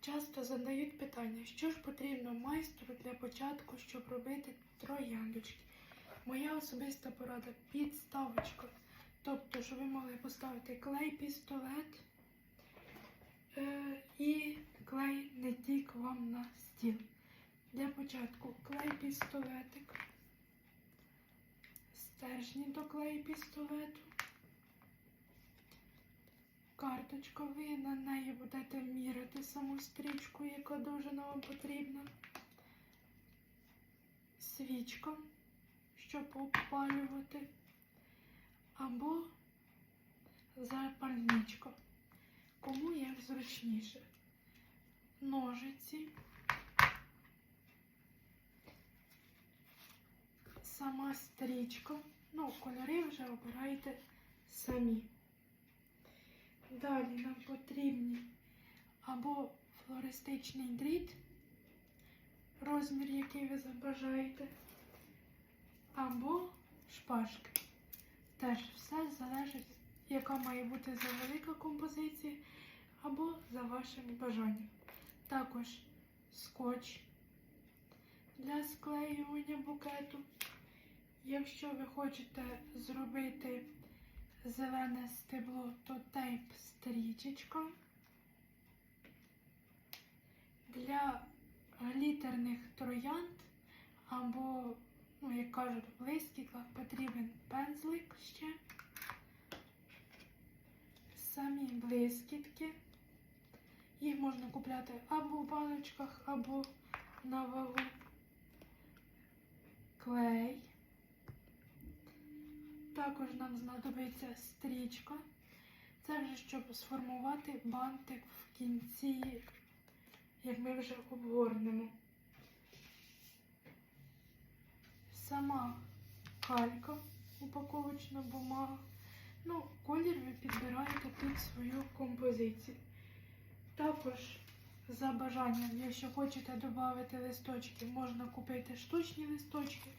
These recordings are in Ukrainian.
Часто задають питання, що ж потрібно майстру для початку, щоб робити трояндочки. Моя особиста порада підставочка. Тобто, щоб ви могли поставити клей пістолет е, і клей не тік вам на стіл. Для початку клей пістолетик, стержні до клей пістолету, карточка, ви на неї будете міряти саму стрічку, яка довжина вам потрібна. Свічка, щоб опалювати, або запальничка. Кому як зручніше. Ножиці. Сама стрічка. Ну, кольори вже обирайте самі. Далі нам потрібні або флористичний дріт, розмір, який ви забажаєте, або шпажки. Теж все залежить, яка має бути за велика композиція, або за вашим бажанням. Також скотч для склеювання букету. Якщо ви хочете зробити зелене стебло, то тейп стрічечка. Для глітерних троянд або, ну, як кажуть, в блискітках потрібен пензлик ще. Самі блискітки. Їх можна купляти або в баночках, або на вагу. Клей. Також нам знадобиться стрічка. Це вже щоб сформувати бантик в кінці, як ми вже обгорнемо. Сама калька, упаковочна бумага. Ну, колір ви підбираєте під свою композицію. Також за бажанням, якщо хочете додати листочки, можна купити штучні листочки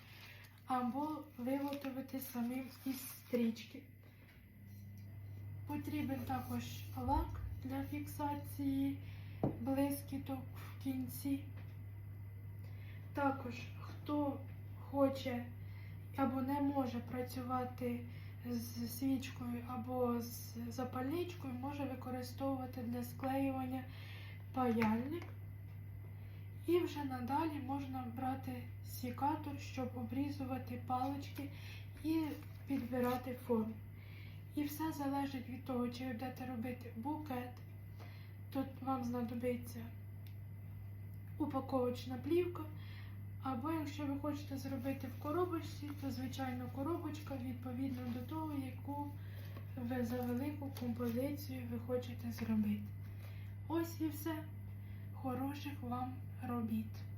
або виготовити самим із стрічки. Потрібен також лак для фіксації блискіток в кінці. Також, хто хоче або не може працювати з свічкою або з запальничкою, може використовувати для склеювання паяльник. І вже надалі можна брати щоб обрізувати палички і підбирати форму. І все залежить від того, чи будете робити букет, то вам знадобиться упаковочна плівка. Або якщо ви хочете зробити в коробочці, то звичайно коробочка відповідно до того, яку ви за велику композицію ви хочете зробити. Ось і все. Хороших вам робіт!